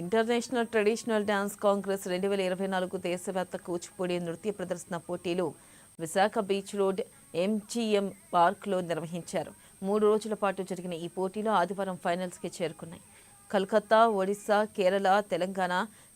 International traditional dance Congress రెండు వేల ఇరవై నాలుగు దేశవ్యాప్త కూచిపూడి నృత్య ప్రదర్శన పోటీలు విశాఖ బీచ్ రోడ్ ఎంజీఎం పార్క్లో నిర్వహించారు. మూడు రోజుల పాటు జరిగిన ఈ పోటీలో ఆదివారం ఫైనల్స్కి చేరుకున్నాయి. కలకత్తా ఒడిశా కేరళ తెలంగాణ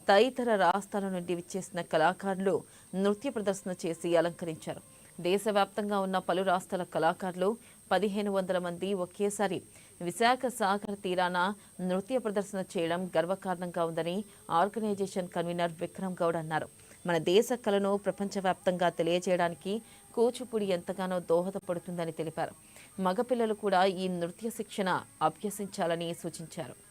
తదితర రాష్ట్రాల నుండి విచ్చేసిన కళాకారులు నృత్య ప్రదర్శన చేసి అలంకరించారు. దేశవ్యాప్తంగా ఉన్న పలు రాష్ట్రాల కళాకారులు పదిహేను వందల మంది ఒకేసారి విశాఖ సాగర్ తీరాన నృత్య ప్రదర్శన చేయడం గర్వకారణంగా ఉందని ఆర్గనైజేషన్ కన్వీనర్ విక్రమ్ గౌడ్ అన్నారు. మన దేశ కళను ప్రపంచవ్యాప్తంగా తెలియజేయడానికి కూచిపూడి ఎంతగానో దోహదపడుతుందని తెలిపారు. మగపిల్లలు కూడా ఈ నృత్య శిక్షణ అభ్యసించాలని సూచించారు.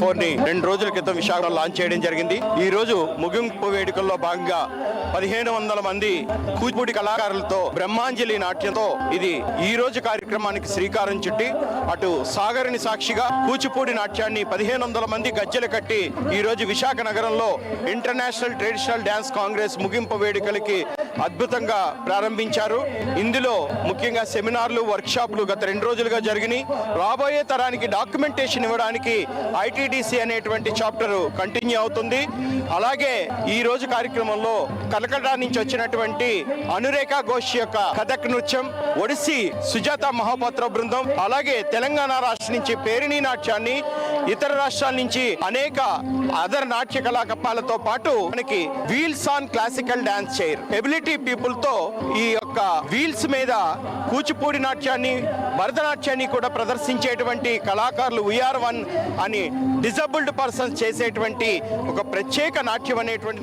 ఫోర్ని రెండు రోజుల క్రితం విశాఖలో లాంచ్ చేయడం జరిగింది. ఈ రోజు ముగింపు వేడుకల్లో భాగంగా పదిహేను వందల మంది కూచిపూడి కళాకారులతో బ్రహ్మాంజలి నాట్యంతో ఇది ఈ రోజు కార్యక్రమానికి శ్రీకారం చుట్టి అటు సాగరిని సాక్షిగా కూచిపూడి నాట్యాన్ని పదిహేను వందల మంది గజ్జెలు కట్టి ఈ రోజు విశాఖ నగరంలో ఇంటర్నేషనల్ ట్రెడిషనల్ డ్యాన్స్ కాంగ్రెస్ ముగింపు వేడుకలకి అద్భుతంగా ప్రారంభించారు. ఇందులో ముఖ్యంగా సెమినార్లు వర్క్షాప్లు గత రెండు రోజులుగా జరిగినాయి. రాబోయే తరానికి డాక్యుమెంటేషన్ ఇవ్వడానికి ఎన్టీడీసీ అనేటువంటి చాప్టర్ కంటిన్యూ అవుతుంది. అలాగే ఈ రోజు కార్యక్రమంలో కలకటా నుంచి వచ్చినటువంటి అనురేఖ ఘోష్ యొక్క కథక్ నృత్యం ఒడిస్సీ సుజాత మహాపాత్ర బృందం అలాగే తెలంగాణ రాష్ట్రం నుంచి పేరిణి నాట్యాన్ని ఇతర రాష్ట్రాల నుంచి అనేక అదర్ నాట్య కళాకపాలతో పాటు మనకి wheels on classical dance chair ability పీపుల్తో ఈ యొక్క వీల్స్ మీద కూచిపూడి నాట్యాన్ని భరతనాట్యాన్ని కూడా ప్రదర్శించేటువంటి కళాకారులు వీఆర్ వన్ అని డిజబుల్డ్ పర్సన్స్ చేసేటువంటి ఒక ప్రత్యేక నాట్యం అనేటువంటి